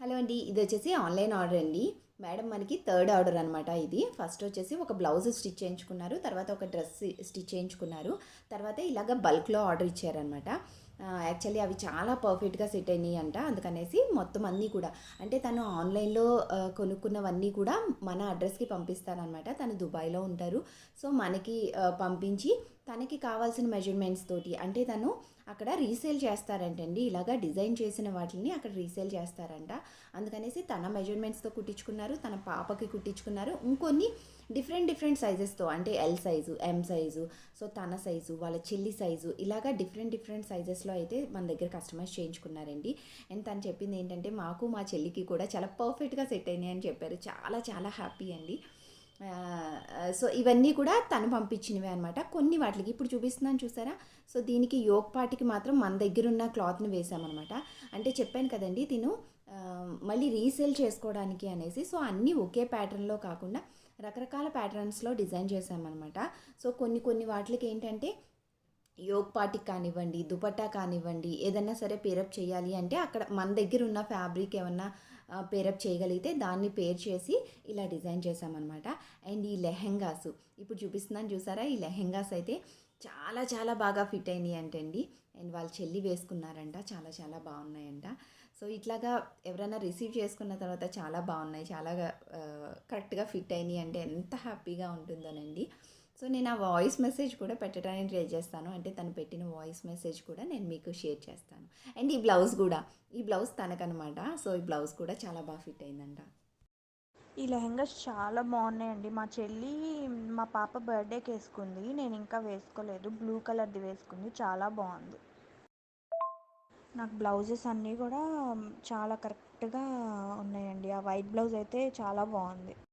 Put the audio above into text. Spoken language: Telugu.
హలో అండి ఇది వచ్చేసి ఆన్లైన్ ఆర్డర్ అండి. మేడం మనకి థర్డ్ ఆర్డర్ అనమాట ఇది. ఫస్ట్ వచ్చేసి ఒక బ్లౌజ్ స్టిచ్ చేయించుకున్నారు తర్వాత ఒక డ్రెస్ స్టిచ్ చేయించుకున్నారు తర్వాత ఇలాగ బల్క్లో ఆర్డర్ ఇచ్చారనమాట యాక్చువల్లీ అవి చాలా పర్ఫెక్ట్గా సెట్ అయినాయి అంట అందుకనేసి మొత్తం అన్నీ కూడా అంటే తను ఆన్లైన్లో కొనుక్కున్నవన్నీ కూడా మన అడ్రస్కి పంపిస్తారనమాట తను దుబాయ్లో ఉంటారు. సో మనకి పంపించి తనకి కావాల్సిన మెజర్మెంట్స్ తోటి. అంటే తను అక్కడ రీసేల్ చేస్తారంటండి. ఇలాగా డిజైన్ చేసిన వాటిని అక్కడ రీసేల్ చేస్తారంట. అందుకనేసి తన మెజర్మెంట్స్తో కుట్టించుకున్నారు. తన పాపకి కుట్టించుకున్నారు. ఇంకొన్ని డిఫరెంట్ డిఫరెంట్ సైజెస్తో అంటే L size M size so తన సైజు వాళ్ళ చెల్లి సైజు ఇలాగా డిఫరెంట్ డిఫరెంట్ సైజెస్లో అయితే మన దగ్గర కస్టమైజ్ చేయించుకున్నారండి. అండ్ తను చెప్పింది ఏంటంటే మాకు మా చెల్లికి కూడా చాలా పర్ఫెక్ట్గా సెట్ అయినాయి అని చెప్పారు. చాలా చాలా హ్యాపీ అండి. సో ఇవన్నీ కూడా తను పంపించినవే అనమాట కొన్ని వాటికి ఇప్పుడు చూపిస్తున్నాను చూసారా? సో దీనికి యోగ్ పాటికి మాత్రం మన దగ్గర ఉన్న క్లాత్ని వేసామన్నమాట. అంటే చెప్పాను కదండి తిను మళ్ళీ రీసేల్ చేసుకోవడానికి అనేసి సో అన్నీ ఒకే ప్యాటర్న్లో కాకుండా రకరకాల ప్యాటర్న్స్లో డిజైన్ చేశామన్నమాట సో కొన్ని కొన్ని వాటికి ఏంటంటే యోగ్ పాటికి కానివ్వండి దుపట్టా కానివ్వండి ఏదన్నా సరే పేరప్ చేయాలి అంటే అక్కడ మన దగ్గర ఉన్న ఫ్యాబ్రిక్ ఏమన్నా పేరప్ చేయగలిగితే దాన్ని పేర్ చేసి ఇలా డిజైన్ చేసామన్నమాట అండ్ ఈ లెహెంగాస్ ఇప్పుడు చూపిస్తున్నాను చూసారా? ఈ లెహెంగాస్ అయితే చాలా చాలా బాగా ఫిట్ అయినాయి అంటండి. అండ్ వాళ్ళ చెల్లి వేసుకున్నారంట చాలా చాలా బాగున్నాయంట. సో ఇట్లాగా ఎవరైనా రిసీవ్ చేసుకున్న తర్వాత చాలా బాగున్నాయి చాలా కరెక్ట్గా ఫిట్ అయినాయి అంటే ఎంత హ్యాపీగా ఉంటుందోనండి. సో నేను ఆ వాయిస్ మెసేజ్ కూడా పెట్టడానికి ట్రై చేస్తాను. అంటే తను పెట్టిన వాయిస్ మెసేజ్ కూడా నేను మీకు షేర్ చేస్తాను. అండ్ ఈ బ్లౌజ్ కూడా ఈ బ్లౌజ్ తనకనమాట. సో ఈ బ్లౌజ్ కూడా చాలా బాగా ఫిట్ అయిందంట. ఈ లెహెంగాస్ చాలా బాగున్నాయండి. మా చెల్లి మా పాప బర్త్డేకి వేసుకుంది నేను ఇంకా వేసుకోలేదు. బ్లూ కలర్ది వేసుకుంది. చాలా బాగుంది. నాకు బ్లౌజెస్ అన్నీ కూడా చాలా కరెక్ట్గా ఉన్నాయండి. ఆ వైట్ బ్లౌజ్ అయితే చాలా బాగుంది.